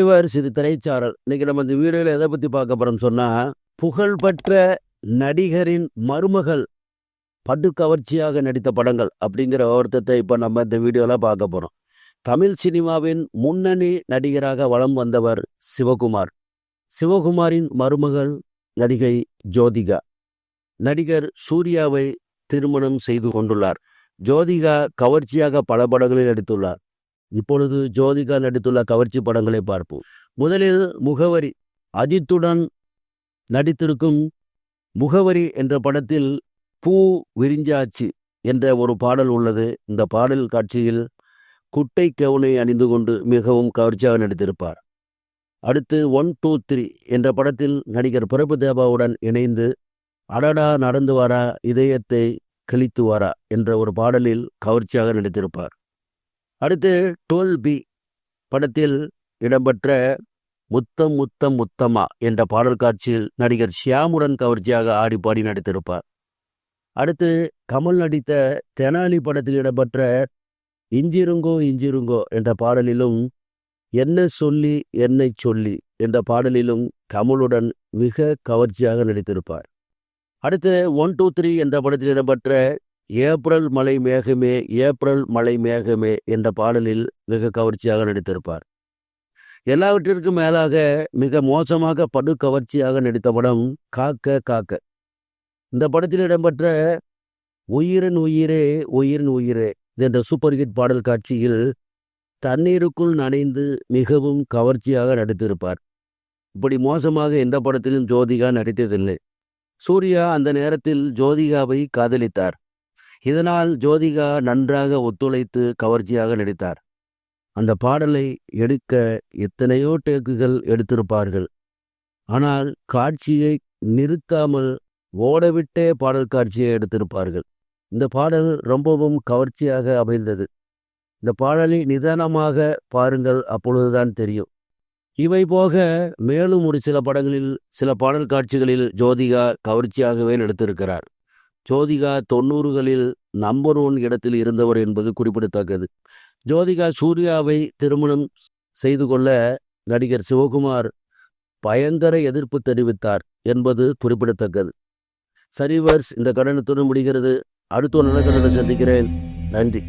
சரிவர்ஸ் சிறு திரைச்சாரல் இன்னைக்கு நம்ம இந்த வீடியோவில் எதை பற்றி பார்க்க போகிறோம்னு சொன்னால் புகழ்பெற்ற நடிகரின் மருமகள் படு கவர்ச்சியாக நடித்த படங்கள் அப்படிங்கிற ஒருத்தத்தை இப்போ நம்ம இந்த வீடியோவில் பார்க்க போகிறோம் தமிழ் சினிமாவின் முன்னணி நடிகராக வலம் வந்தவர் சிவகுமார். சிவகுமாரின் மருமகள் நடிகை ஜோதிகா. நடிகர் சூர்யாவை திருமணம் செய்து கொண்டுள்ளார். ஜோதிகா கவர்ச்சியாக பல படங்களில் நடித்துள்ளார். இப்பொழுது ஜோதிகா நடித்துள்ள கவர்ச்சி படங்களை பார்ப்போம். முதலில் முகவரி அஜித்துடன் நடித்திருக்கும் முகவரி என்ற படத்தில் பூ விரிஞ்சாச்சு என்ற ஒரு பாடல் உள்ளது. இந்த பாடல் காட்சியில் குட்டை கவுனை அணிந்து கொண்டு மிகவும் கவர்ச்சியாக நடித்திருப்பார். அடுத்து ஒன் டூ த்ரீ என்ற படத்தில் நடிகர் பிரபு தேவாவுடன் இணைந்து அடடா நடந்து வாரா இதயத்தை கிழித்து வாரா என்ற ஒரு பாடலில் கவர்ச்சியாக நடித்திருப்பார். அடுத்து டோல் பி படத்தில் இடம்பெற்ற முத்தம் முத்தம் முத்தமா என்ற பாடல் காட்சியில் நடிகர் ஷியாமுடன் கவர்ச்சியாக ஆடி பாடி நடித்திருப்பார். அடுத்து கமல் நடித்த தெனாலி படத்தில் இடம்பெற்ற இஞ்சிருங்கோ இஞ்சிருங்கோ என்ற பாடலிலும் என்ன சொல்லி என்னை சொல்லி என்ற பாடலிலும் கமலுடன் மிக கவர்ச்சியாக நடித்திருப்பார். அடுத்து ஒன் டூ த்ரீ என்ற படத்தில் இடம்பெற்ற ஏப்ரல் மலை மேகமே ஏப்ரல் மலை மேகமே என்ற பாடலில் மிக கவர்ச்சியாக நடித்திருப்பார். எல்லாவற்றிற்கும் மேலாக மிக மோசமாக படு கவர்ச்சியாக நடித்த படம் காக்க காக்க. இந்த படத்தில் இடம்பெற்ற உயிரின் உயிரே உயிரின் உயிரே என்ற சூப்பர் ஹிட் பாடல் காட்சியில் தண்ணீருக்குள் நனைந்து மிகவும் கவர்ச்சியாக நடித்திருப்பார். இப்படி மோசமாக எந்த படத்திலும் ஜோதிகா நடித்ததில்லை. சூர்யா அந்த நேரத்தில் ஜோதிகாவை காதலித்தார். இதனால் ஜோதிகா நன்றாக ஒத்துழைத்து கவர்ச்சியாக நடித்தார். அந்த பாடலை எடுக்க எத்தனையோ டேக்குகள் எடுத்திருப்பார்கள். ஆனால் காட்சியை நிறுத்தாமல் ஓடவிட்டே பாடல் காட்சியை எடுத்திருப்பார்கள். இந்த பாடல் ரொம்பவும் கவர்ச்சியாக அமைந்தது. இந்த பாடலை நிதானமாக பாருங்கள் அப்பொழுதுதான் தெரியும். இவை போக மேலும் ஒரு சில படங்களில் சில பாடல் காட்சிகளில் ஜோதிகா கவர்ச்சியாகவே நடித்திருக்கிறார். ஜோதிகா தொண்ணூறுகளில் நம்பர் ஒன் இடத்தில் இருந்தவர் என்பது குறிப்பிடத்தக்கது. ஜோதிகா சூர்யாவை திருமணம் செய்து கொள்ள நடிகர் சிவகுமார் பயங்கர எதிர்ப்பு தெரிவித்தார் என்பது குறிப்பிடத்தக்கது. சரிவர்ஸ் இந்த கடனத்துடன் முடிகிறது. அடுத்த ஒரு நல்ல கடனை சந்திக்கிறேன். நன்றி.